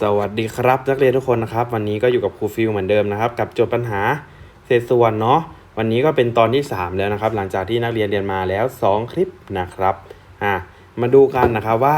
สวัสดีครับนักเรียนทุกคนนะครับ วันนี้ก็อยู่กับครูฟิลเหมือนเดิมนะครับ กับโจทย์ปัญหาเศษส่วนเนาะวันนี้ก็เป็นตอนที่ 3 แล้วนะครับ หลังจากที่นักเรียนเรียนมาแล้ว 2 คลิปนะครับอะมาดูกันนะครับว่า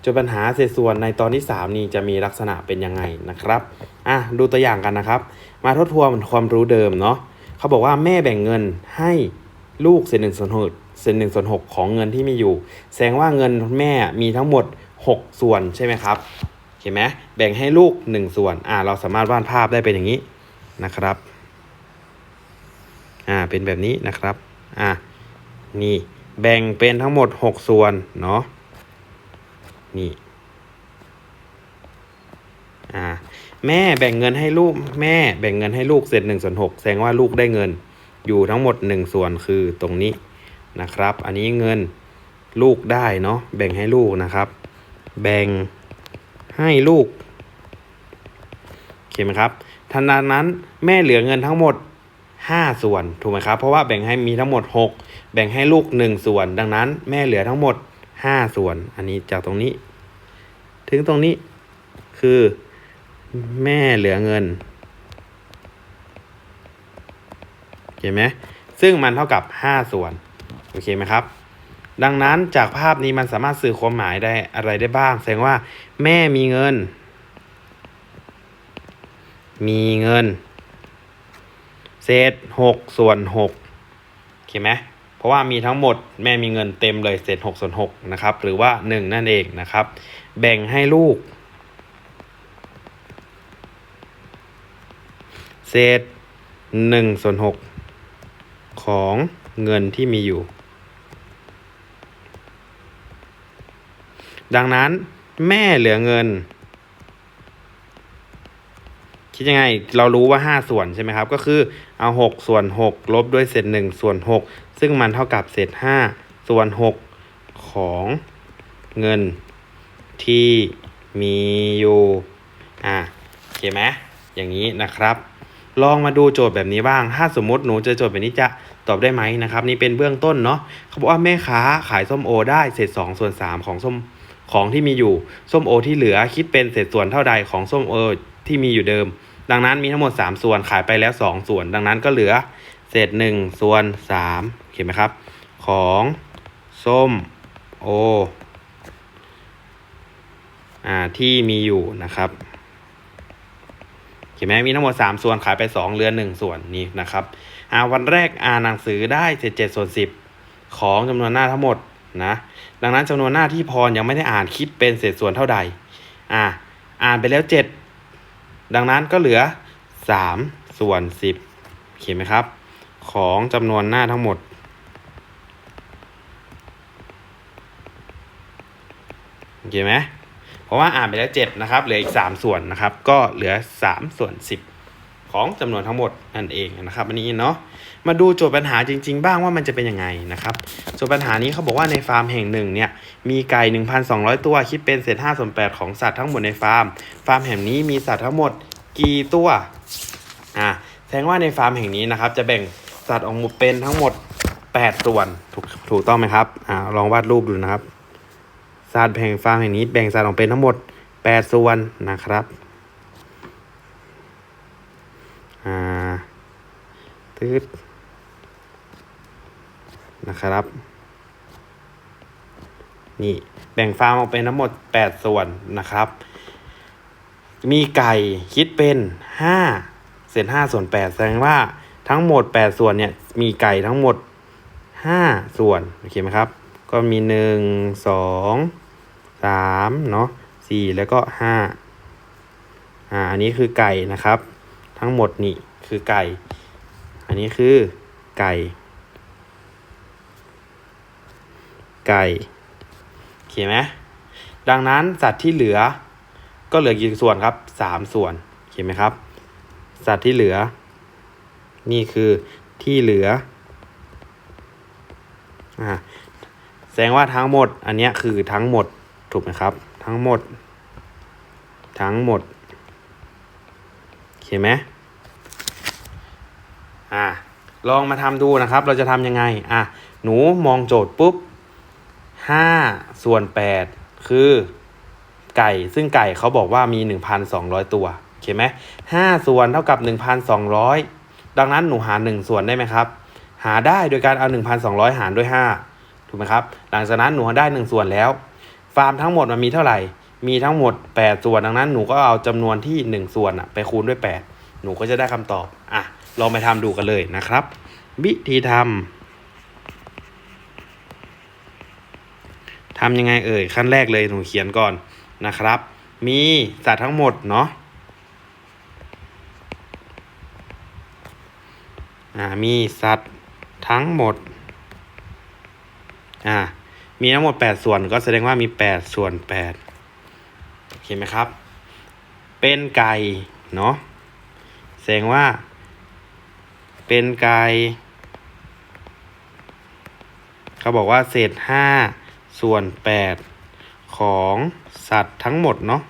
โจทย์ปัญหาเศษส่วนในตอนที่ 3 นี้จะมีลักษณะเป็นยังไงนะครับอะดูตัวอย่างกันนะครับ มาทบทวนความรู้เดิมเนาะเขาบอกว่าแม่แบ่งเงินให้ลูกเศษหนึ่งส่วนหกเศษหนึ่งส่วนหกของเงินที่มีอยู่ แสดงว่าเงินแม่มีทั้งหมด 6 ส่วนใช่ไหมครับ ห็นไหมแบ่งให้ลูกหนึ่งส่วนอ่าเราสามารถวาดภาพได้เป็นอย่างนี้นะครับอ่าเป็นแบบนี้นะครับอ่านี่แบ่งเป็นทั้งหมดหกส่วนเนาะนี่อ่าแม่แบ่งเงินให้ลูกแม่แบ่งเงินให้ลูกเสร็จหนึ่งส่วนหกแสดงว่าลูกได้เงินอยู่ทั้งหมดหนึ่งส่วนคือตรงนี้นะครับ อันนี้เงินลูกได้เนาะแบ่งให้ลูกนะครับ แบ่ง ให้ลูกโอเคไหมครับทันใดนั้นแม่เหลือเงินทั้งหมด 5 ส่วนถูกไหมครับ เพราะว่าแบ่งให้มีทั้งหมด 6 แบ่งให้ลูก 1 ส่วน ดังนั้นแม่เหลือทั้งหมด 5 ส่วน อันนี้จากตรงนี้ ถึงตรงนี้คือแม่เหลือเงินโอเคไหมซึ่งมันเท่ากับ 5 ส่วน โอเคไหมครับ ดังนั้นจากภาพนี้มันสามารถสื่อความหมายได้อะไรได้บ้าง แสดงว่า แม่มีเงิน มีเงิน เศษหกส่วนหกโอเคไหมเพราะว่ามีทั้งหมดแม่มีเงินเต็มเลยเศษหกส่วนหกนะครับ หรือว่าหนึ่งนั่นเองนะครับ แบ่งให้ลูก เศษหนึ่งส่วนหกของเงินที่มีอยู่ ดังนั้นแม่เหลือเงิน คิดยังไง เรารู้ว่า 5 ส่วนใช่ไหมครับ ก็คือเอา 6 ส่วน 6 ลบด้วยเศษ1ส่วน 6 ซึ่งมันเท่ากับเศษ 5 ส่วน 6 ของเงินที่มีอยู่อะโอเคไหมอย่างนี้นะครับ ลองมาดูโจทย์แบบนี้บ้าง ถ้าสมมติหนูเจอโจทย์แบบนี้จะตอบได้ไหมนะครับ นี่เป็นเบื้องต้นเนาะเขาบอกว่าแม่ค้าขายส้มโอได้เศษ2ส่วน3ของส้ม ของที่มีอยู่ ส้มโอที่เหลือคิดเป็นเศษส่วนเท่าใดของส้มโอที่มีอยู่เดิม ดังนั้นมีทั้งหมด 3 ส่วนขายไปแล้ว 2 ส่วน ดังนั้นก็เหลือเศษ1ส่วน3เห็นไหมครับ ของส้มโออ่าที่มีอยู่นะครับเห็นไหมมีทั้งหมด 3 ส่วนขายไป 2เหลือ1 ส่วนนี้นะครับอ่าวันแรกอ่านหนังสือได้เศษ7ส่วน10 ของจำนวนหน้าทั้งหมด นะดังนั้นจำนวนหน้าที่พรยังไม่ได้อ่านคิดเป็นเศษส่วนเท่าใดอ่าอ่านไปแล้ว 7 ดังนั้นก็เหลือ 3 ส่วน 10 เขียนไหมครับ ของจำนวนหน้าทั้งหมด โอเคไหมเพราะว่าอ่านไปแล้ว 7 นะครับ เหลืออีก 3 ส่วนนะครับ ก็เหลือ 3 ส่วน 10 ของจำนวนทั้งหมดนั่นเองนะครับอันนี้เนาะมาดูโจทย์ปัญหาจริง ๆ บ้างว่ามันจะเป็นยังไงนะครับโจทย์ปัญหานี้เขาบอกว่าในฟาร์มแห่งหนึ่งเนี่ยมีไก่ 1,200 ตัวคิดเป็นเศษ5ส่วน8ของสัตว์ทั้งหมดในฟาร์ม ฟาร์มแห่งนี้มีสัตว์ทั้งหมดกี่ตัวอ่าแสดงว่าในฟาร์มแห่งนี้นะครับจะแบ่งสัตว์ออกมาเป็นทั้งหมด 8 ส่วนถูกถูกต้องไหมครับอ่าลองวาดรูปดูนะครับสัตว์แห่งฟาร์มแห่งนี้แบ่งสัตว์ออกเป็นทั้งหมด 8 ส่วนนะครับ อ่าตืดนะครับ นี่แบ่งฟาร์มออกเป็นทั้งหมด 8 ส่วนนะครับ มีไก่คิดเป็น5เศษ5ส่วน8แสดงว่าทั้งหมด 8 ส่วนเนี่ยมีไก่ทั้งหมด 5 ส่วนโอเคไหมครับ ก็มี 1 2 3เนาะ4แล้วก็5อ่าอันนี้คือไก่นะครับ ทั้งหมดนี่คือไก่ อันนี้คือไก่ ไก่โอเคไหมดังนั้นสัตว์ที่เหลือก็เหลือกี่ส่วนครับสามส่วนโอเคไหมครับ สัตว์ที่เหลือ นี่คือที่เหลืออ่าแสดงว่าทั้งหมด อันนี้คือทั้งหมดถูกไหมครับ ทั้งหมด ทั้งหมด เคไหมอ่าลองมาทำดูนะครับ เราจะทำยังไง อะ หนูมองโจทย์ปุ๊บห้าส่วนแปดคือไก่ ซึ่งไก่เขาบอกว่ามี1,200 ตัวโอเคไหมห้าส่วนเท่ากับ1,200 ดังนั้นหนูหาร1ส่วนได้ไหมครับ หาได้โดยการเอา1,200 หารด้วย5ถูกไหมครับ หลังจากนั้นหนูได้1ส่วนแล้ว ฟาร์มทั้งหมดมันมีเท่าไหร่ มีทั้งหมด 8 ส่วนดังนั้นหนูก็เอาจำนวนที่ 1 ส่วนอะไปคูณด้วย 8 หนูก็จะได้คำตอบอะลองไปทำดูกันเลยนะครับ วิธีทำทำยังไงเอ่ยขั้นแรกเลยหนูเขียนก่อนนะครับ มีสัตว์ทั้งหมดเนาะอ่ามีสัตว์ทั้งหมดอ่ามีทั้งหมด 8 ส่วนก็แสดงว่ามี 8 ส่วน 8 โอเคไหมครับ เป็นไก่เนาะแสดงว่า เป็นไก่เขาบอกว่าเศษ5ส่วน8ของสัตว์ทั้งหมดเนาะ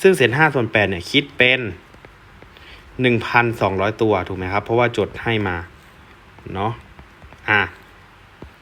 ซึ่งเศษ5ส่วน8เนี่ยคิดเป็น1,200ตัว ถูกไหมครับ เพราะว่าจดให้มา เนาะอะ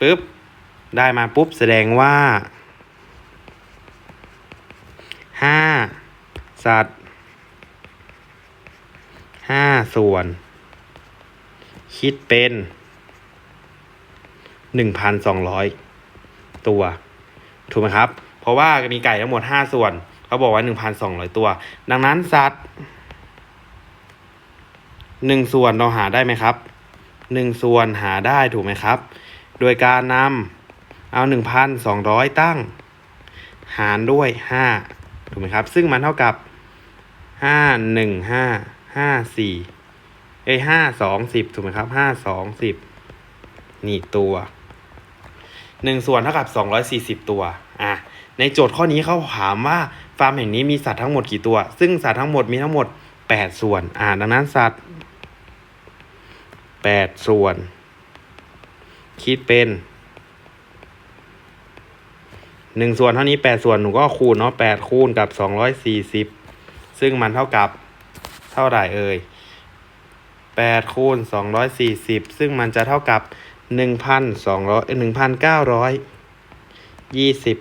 ปึ๊บ ได้มาปุ๊บแสดงว่าห้าสัตว์ห้าส่วน คิดเป็นหนึ่งพันสองร้อยตัว ถูกไหมครับ เพราะว่ามีไก่ทั้งหมดห้าส่วน เขาบอกว่าหนึ่งพันสองร้อยตัว ดังนั้นสัตว์หนึ่งส่วนเราหาได้ไหมครับหนึ่งส่วนหาได้ถูกไหมครับ โดยการนำ เอาหนึ่งพันสองร้อยตั้ง หารด้วยห้าถูกไหมครับ ซึ่งมันเท่ากับห้าหนึ่งห้าห้าสี่เอ้ห้าสองสิบถูกไหมครับห้าสองสิบนี่ตัวหนึ่งส่วนเท่ากับสองร้อยสี่สิบตัว อะ ในโจทย์ข้อนี้เขาถามว่าฟาร์มแห่งนี้มีสัตว์ทั้งหมดกี่ตัว ซึ่งสัตว์ทั้งหมดมีทั้งหมดแปดส่วน อ่า ดังนั้นสัตว์แปดส่วน คิดเป็น หนึ่งส่วนเท่านี้แปดส่วนหนูก็คูณเนาะแปดคูณกับสองร้อยสี่สิบซึ่งมันเท่ากับเท่าไหร่เอ่ยแปดคูณสองร้อยสี่สิบซึ่งมันจะเท่ากับหนึ่งพันสองร้อยหนึ่งพันเก้าร้อยยี่สิบ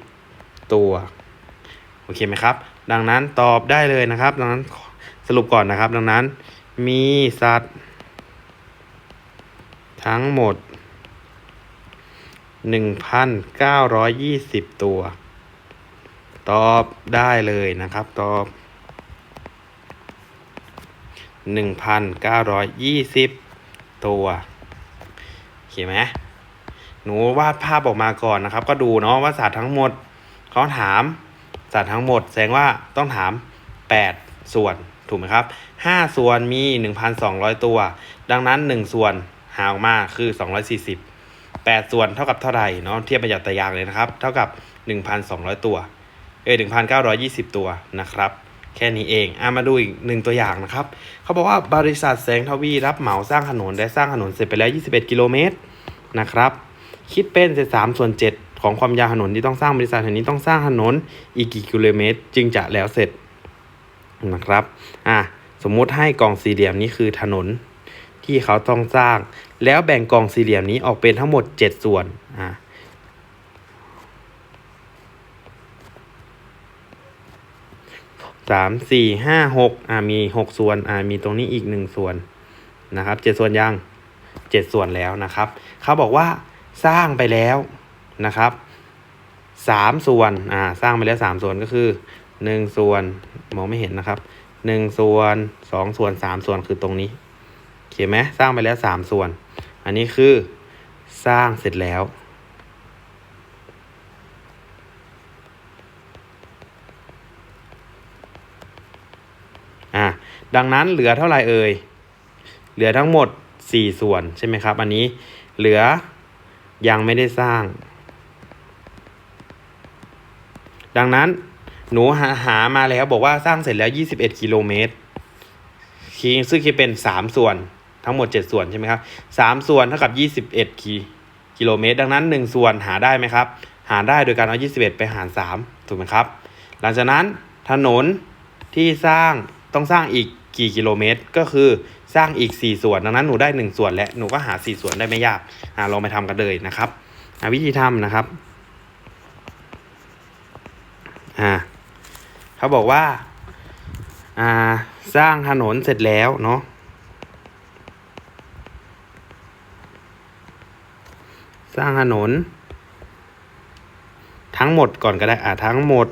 ตัว โอเคไหมครับ ดังนั้นตอบได้เลยนะครับ ดังนั้นสรุปก่อนนะครับ ดังนั้นมีสัตว์ ทั้งหมด 1,920 ตัว ตอบได้เลยนะครับ ตอบ 1,920 ตัวโอเคไหมหนูวาดภาพออกมาก่อนนะครับ ก็ดูเนาะว่าสัตว์ทั้งหมดเขาถามสัตว์ทั้งหมด แสดงว่าต้องถาม 8 ส่วนถูกไหมครับ 5 ส่วนมี 1,200 ตัว ดังนั้น 1 ส่วนหาออกมาคือ 240 8 ส่วนเท่ากับเท่าไหร่เนาะเทียบประหยัดตะยางเลยนะครับ เท่ากับ 1,200 ตัวเอ้ย1,920 ตัวนะครับ แค่นี้เองอะมาดูอีกหนึ่งตัวอย่างนะครับ เขาบอกว่าบริษัทแสงทวีรับเหมาสร้างถนนได้สร้างถนนเสร็จไปแล้ว 21 กิโลเมตรนะครับ คิดเป็นเศษ3ส่วน 7 ของความยาวถนนที่ต้องสร้างบริษัทแห่งนี้ต้องสร้างถนนอีกกี่กิโลเมตร จึงจะแล้วเสร็จนะครับ อะสมมุติให้กองสี่เหลี่ยมนี้คือถนนที่เขาต้องสร้าง แล้วแบ่งกองสี่เหลี่ยมนี้ออกเป็นทั้งหมด 7 ส่วนอะสามสี่ห้าหกอ่ามีหกส่วนอ่ามีตรงนี้อีกหนึ่งส่วนนะครับเจ็ดส่วนยังเจ็ดส่วนแล้วนะครับ เขาบอกว่าสร้างไปแล้วนะครับสามส่วนอ่าสร้างไปแล้วสามส่วนก็คือหนึ่งส่วนมองไม่เห็นนะครับหนึ่งส่วนสองส่วนสามส่วนคือตรงนี้ เขียนไหมสร้างไปแล้วสามส่วน อันนี้คือสร้างเสร็จแล้ว อะดังนั้นเหลือเท่าไหร่เอ่ย เหลือทั้งหมด 4 ส่วนใช่ไหมครับ อันนี้เหลือยังไม่ได้สร้าง ดังนั้นหนูหาหามาแล้วบอกว่าสร้างเสร็จแล้ว 21 กิโลเมตรคีซึ่งคิดเป็น 3 ส่วน ทั้งหมด 7 ส่วนใช่ไหมครับ3ส่วนเท่ากับ 21กิกิโลเมตร ดังนั้น 1 ส่วนหาได้ไหมครับ หาได้โดยการเอา 21 ไปหาร 3 ถูกไหมครับ หลังจากนั้นถนนที่สร้างต้องสร้างอีกกี่กิโลเมตร ก็คือสร้างอีก 4 ส่วน ดังนั้นหนูได้ 1 ส่วนและหนูก็หา 4 ส่วนได้ไม่ยากอ่าลองไปทำกันเลยนะครับวิธีทำนะครับอ่าเขาบอกว่าอ่าสร้างถนนเสร็จแล้วเนาะ สร้างถนน ทั้งหมดก่อนก็ได้อ่าทั้งหมด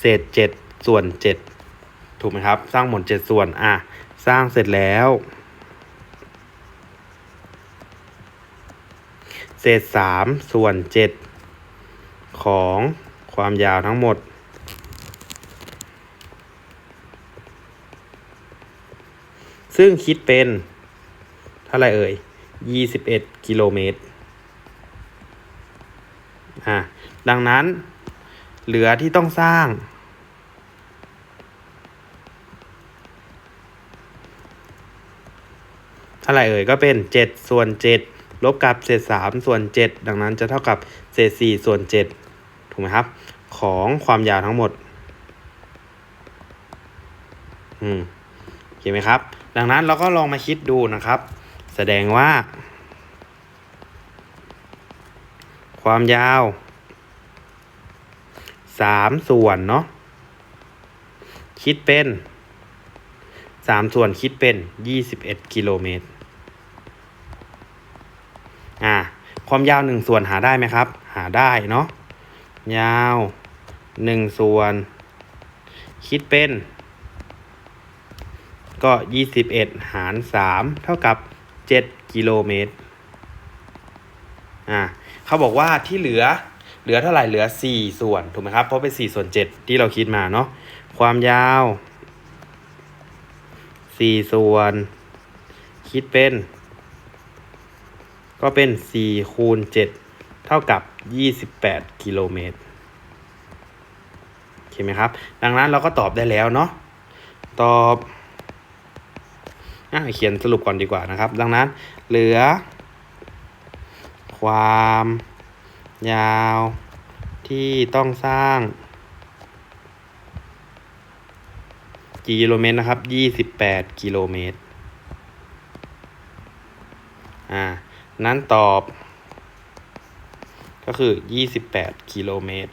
เศษเจ็ดส่วนเจ็ดถูกไหมครับ สร้างหมดเจ็ดส่วนอะสร้างเสร็จแล้วเศษสามส่วนเจ็ดของความยาวทั้งหมด ซึ่งคิดเป็น เท่าไรเอ่ยยี่สิบเอ็ดกิโลเมตร อะดังนั้นเหลือที่ต้องสร้าง เท่าไหร่เอ่ยก็เป็นเจ็ดส่วนเจ็ดลบกับเศษสามส่วนเจ็ดดังนั้นจะเท่ากับเศษสี่ส่วนเจ็ดถูกไหมครับ ของความยาวทั้งหมด อืมเห็นไหมครับ ดังนั้นเราก็ลองมาคิดดูนะครับ แสดงว่า ความยาวสามส่วนเนาะคิดเป็นสามส่วนคิดเป็นยี่สิบเอ็ดกิโลเมตรอ่าความยาวหนึ่งส่วนหาได้ไหมครับ หาได้เนาะยาวหนึ่งส่วน คิดเป็น ก็ยี่สิบเอ็ดหารสามเท่ากับเจ็ดกิโลเมตรอ่า เขาบอกว่าที่เหลือเหลือเท่าไหร่เหลือสี่ส่วนถูกไหมครับเพราะเป็นสี่ส่วนเจ็ดที่เราคิดมาเนาะความยาวสี่ส่วน คิดเป็น ก็เป็นสี่คูณเจ็ดเท่ากับยี่สิบแปดกิโลเมตรโอเคไหมครับ ดังนั้นเราก็ตอบได้แล้วเนาะตอบอะเขียนสรุปก่อนดีกว่านะครับ ดังนั้นเหลือ ความ ยาว ที่ต้องสร้างกี่กิโลเมตรนะครับยี่สิบแปดกิโลเมตร อ่า นั้นตอบ ก็คือยี่สิบแปดกิโลเมตร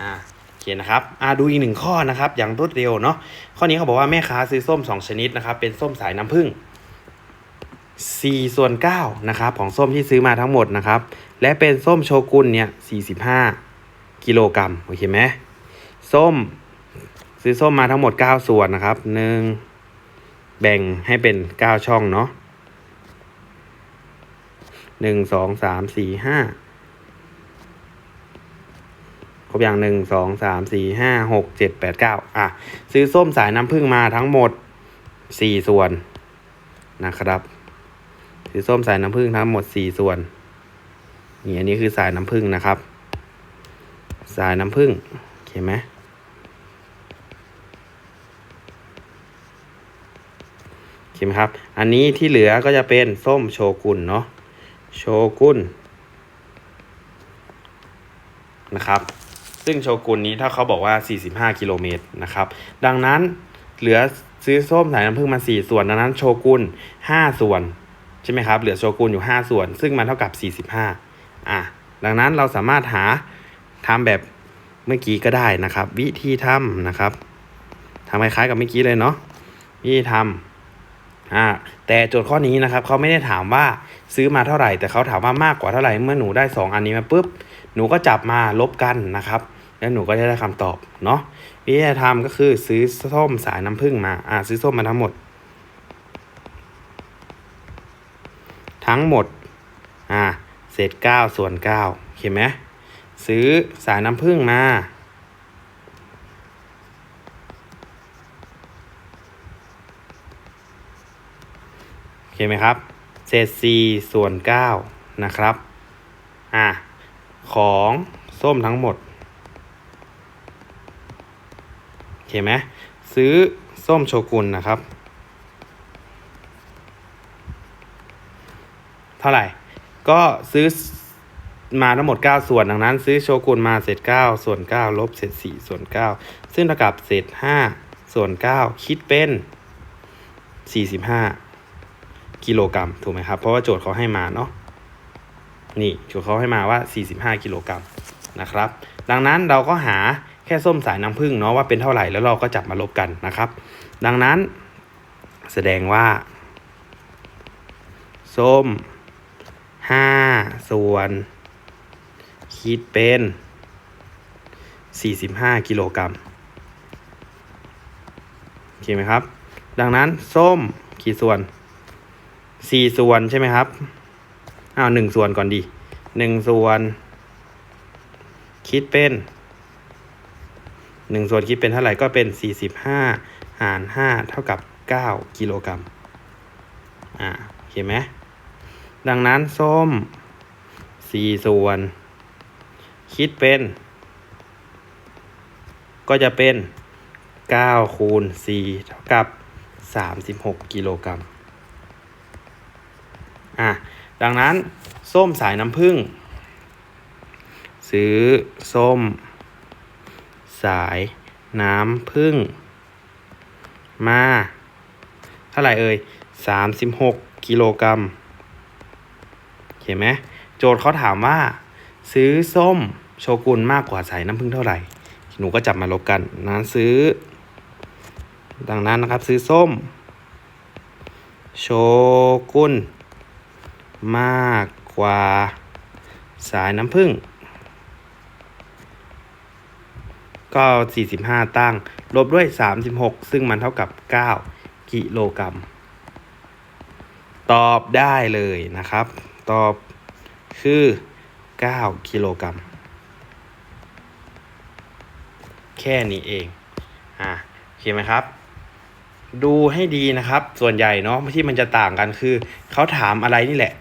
อ่าโอเคนะครับอ่าดูอีกหนึ่งข้อนะครับ อย่างรวดเร็วเนาะ ข้อนี้เขาบอกว่าแม่ค้าซื้อส้มสองชนิดนะครับ เป็นส้มสายน้ำผึ้ง 4ส่วน9นะครับของส้มที่ซื้อมาทั้งหมดนะครับ และเป็นส้มโชกุนเนี่ย45 กิโลกรัมโอเคไหมส้ม ซื้อส้มมาทั้งหมด 9 ส่วนนะครับหนึ่งแบ่งให้เป็น 9 ช่องเนาะหนึ่งสองสามสี่ห้าครบอย่างหนึ่งสองสามสี่ห้าหกเจ็ดแปดเก้าอะ ซื้อส้มสายน้ำผึ้งมาทั้งหมด4ส่วนนะครับ ซื้อส้มสายน้ำผึ้งทั้งหมด 4 ส่วนนี่อันนี้คือสายน้ำผึ้งนะครับ สายน้ำผึ้งเห็นไหมเห็นไหมครับ อันนี้ที่เหลือก็จะเป็นส้มโชกุนเนาะโชกุนนะครับ ซึ่งโชกุนนี้ถ้าเขาบอกว่า 45 กิโลเมตรนะครับ ดังนั้นเหลือซื้อส้มสายน้ำผึ้งมา 4 ส่วน ดังนั้นโชกุน5 ส่วน ใช่ไหมครับเหลือโชกุนอยู่ 5 ส่วน ซึ่งมันเท่ากับ 45อะดังนั้นเราสามารถหาทำแบบเมื่อกี้ก็ได้นะครับ วิธีทำนะครับทำคล้ายๆกับเมื่อกี้เลยเนาะวิธีทำอ่าแต่โจทย์ข้อนี้นะครับเขาไม่ได้ถามว่าซื้อมาเท่าไหร่ แต่เขาถามว่ามากกว่าเท่าไหร่เมื่อหนูได้ 2 อันนี้มาปุ๊บหนูก็จับมาลบกันนะครับ แล้วหนูก็จะได้คำตอบเนาะวิธีทำก็คือซื้อส้มสายน้ำผึ้งมาอ่าซื้อส้มมาทั้งหมด ทั้งหมดอ่าเศษเก้าส่วนเก้าเห็นไหมซื้อสายน้ำผึ้งมาโอเคไหมครับ เศษสี่ส่วนเก้านะครับอ่าของส้มทั้งหมดโอเคไหมซื้อส้มโชกุนนะครับ ท่าไหร่ ก็ซื้อมาทั้งหมด 9 ส่วนดังนั้น ซื้อโชกุนมาเศษ9ส่วน9ลบเศษ4ส่วน9ซึ่งเท่ากับเศษ5ส่วน9คิดเป็น 45 กิโลกรัมถูกไหมครับ เพราะว่าโจทย์เขาให้มาเนาะนี่โจทย์เขาให้มาว่า 45 กิโลกรัมนะครับ ดังนั้นเราก็หาแค่ส้มสายน้ำผึ้งเนาะว่าเป็นเท่าไหร่แล้วเราก็จับมาลบกันนะครับ ดังนั้นแสดงว่า ส้ม 5ส่วน คิดเป็น45กิโลกรัมโอเคไหมครับ ดังนั้นส้มกี่ส่วน4ส่วนใช่ไหมครับอ้าวหนึ่งส่วนก่อนดีหนึ่งส่วน คิดเป็นหนึ่งส่วนคิดเป็นเท่าไหร่ก็เป็น45หาร5เท่ากับ9กิโลกรัมอ่าโอเคไหม ดังนั้นส้ม 4 ส่วน คิดเป็น ก็จะเป็น 9 คูณ 4 เท่ากับ 36 กิโลกรัมอะ ดังนั้นส้มสายน้ำผึ้งซื้อส้ม สายน้ำผึ้งมา เท่าไหร่เอ่ย36 กิโลกรัม เห็นไหมโจทย์เขาถามว่า ซื้อส้มโชกุนมากกว่าสายน้ำผึ้งเท่าไหร่ หนูก็จับมาลบกันนั้นซื้อ ดังนั้นนะครับซื้อส้ม โชกุนมากกว่าสายน้ำผึ้งก็ 45 ตั้ง ลบด้วย 36 ซึ่งมันเท่ากับ 9 กิโลกรัม ตอบได้เลยนะครับ ตอบคือ 9 กิโลกรัม แค่นี้เอง อะโอเคไหมครับ ดูให้ดีนะครับ ส่วนใหญ่เนาะที่มันจะต่างกันคือ เขาถามอะไรนี่แหละ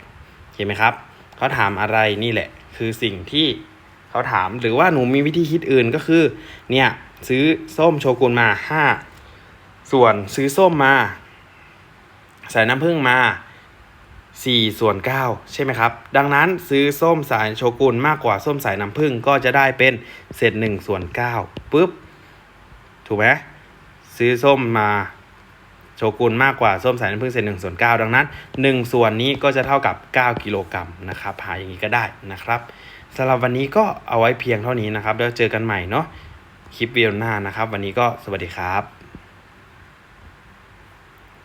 เห็นไหมครับ เขาถามอะไรนี่แหละ คือสิ่งที่เขาถามหรือว่าหนูมีวิธีคิดอื่นก็คือ เนี่ยซื้อส้มโชกุนมาห้าส่วนซื้อส้มมา ใส่น้ำผึ้งมา สี่ส่วนเก้าใช่ไหมครับ ดังนั้นซื้อส้มสายโชกุนมากกว่าส้มสายน้ำผึ้งก็จะได้เป็นเศษหนึ่งส่วนเก้าปุ๊บ ถูกไหมซื้อส้มมาโชกุนมากกว่าส้มสายน้ำผึ้งเศษหนึ่งส่วนเก้าดังนั้นหนึ่งส่วนนี้ก็จะเท่ากับ 9 กิโลกรัมนะครับหาอย่างนี้ก็ได้นะครับสำหรับวันนี้ก็เอาไว้เพียงเท่านี้นะครับแล้วเจอกันใหม่เนาะคลิปวิดีโอหน้านะครับ วันนี้ก็สวัสดีครับ